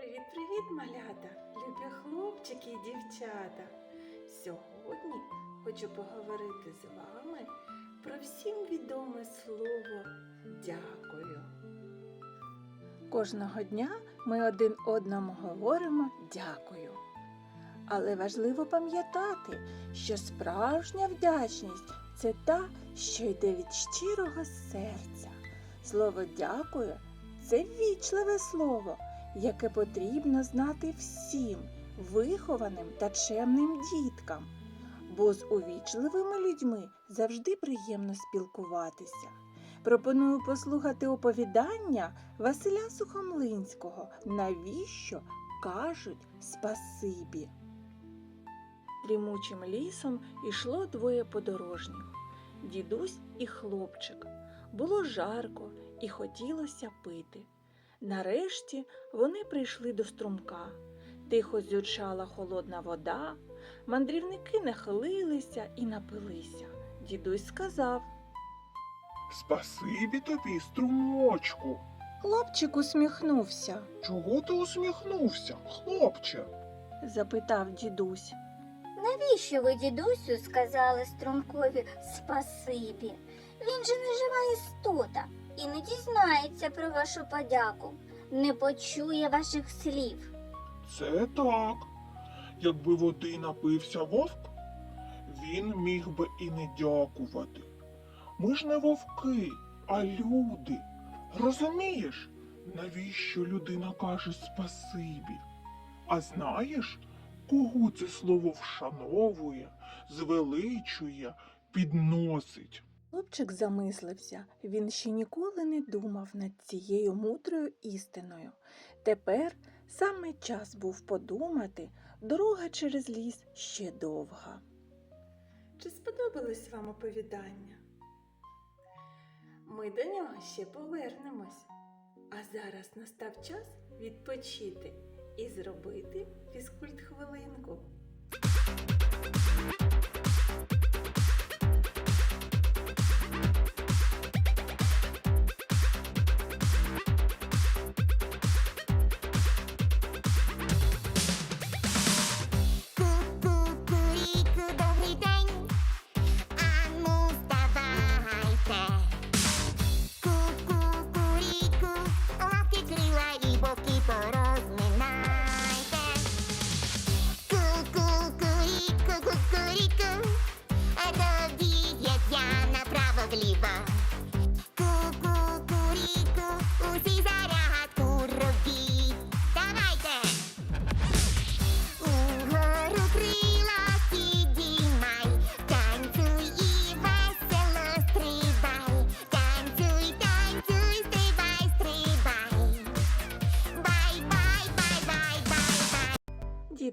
Привіт-привіт, малята, любі хлопчики і дівчата. Сьогодні хочу поговорити з вами про всім відоме слово дякую. Кожного дня ми один одному говоримо дякую. Але важливо пам'ятати, що справжня вдячність це та, що йде від щирого серця. Слово дякую це ввічливе слово, яке потрібно знати всім вихованим та чемним діткам, бо з увічливими людьми завжди приємно спілкуватися. Пропоную послухати оповідання Василя Сухомлинського Навіщо кажуть спасибі. Дрімучим лісом ішло двоє подорожніх дідусь і хлопчик. Було жарко і хотілося пити. Нарешті вони прийшли до струмка. Тихо зюрчала холодна вода, мандрівники нахилилися і напилися. Дідусь сказав. Спасибі тобі, струмочку. Хлопчик усміхнувся, Чого ти усміхнувся, хлопче? запитав дідусь. Навіщо ви, дідусю, сказали струмкові спасибі? Він же не жива істота і не дізнається про вашу подяку, не почує ваших слів. Це так. Якби води напився вовк, він міг би і не дякувати. Ми ж не вовки, а люди. Розумієш, навіщо людина каже спасибі? А знаєш, кого це слово вшановує, звеличує, підносить? Хлопчик замислився, він ще ніколи не думав над цією мудрою істиною. Тепер саме час був подумати, дорога через ліс ще довга. Чи сподобалось вам оповідання? Ми до нього ще повернемось. А зараз настав час відпочити і зробити фізкульт хвилинку.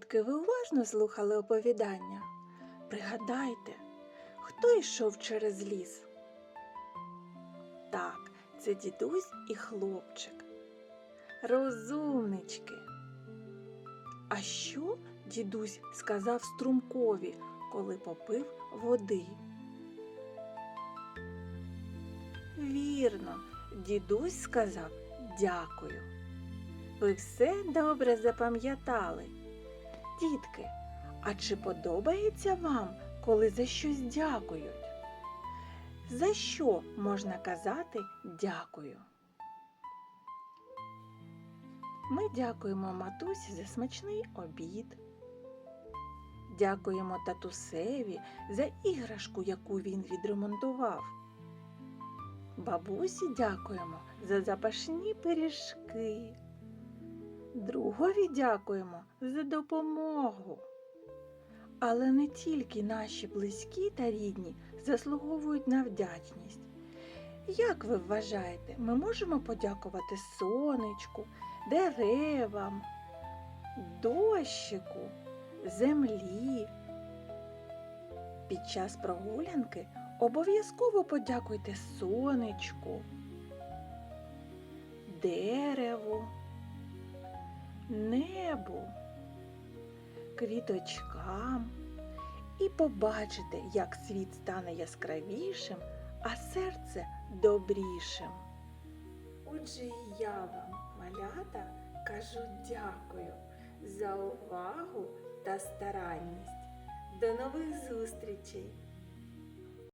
Дітки, ви уважно слухали оповідання? Пригадайте, хто йшов через ліс? Так, це дідусь і хлопчик. Розумнички. А що дідусь сказав струмкові, коли попив води? Вірно, дідусь сказав дякую. Ви все добре запам'ятали. Дітки, а чи подобається вам, коли за щось дякують? За що можна казати дякую? Ми дякуємо матусі за смачний обід. Дякуємо татусеві за іграшку, яку він відремонтував. Бабусі дякуємо за запашні пиріжки. Другові дякуємо за допомогу. Але не тільки наші близькі та рідні заслуговують на вдячність. Як ви вважаєте, ми можемо подякувати сонечку, деревам, дощику, землі? Під час прогулянки обов'язково подякуйте сонечку, дереву, небу, квіточкам і побачите, як світ стане яскравішим, а серце добрішим. Отже, я вам, малята, кажу дякую за увагу та старанність. До нових зустрічей!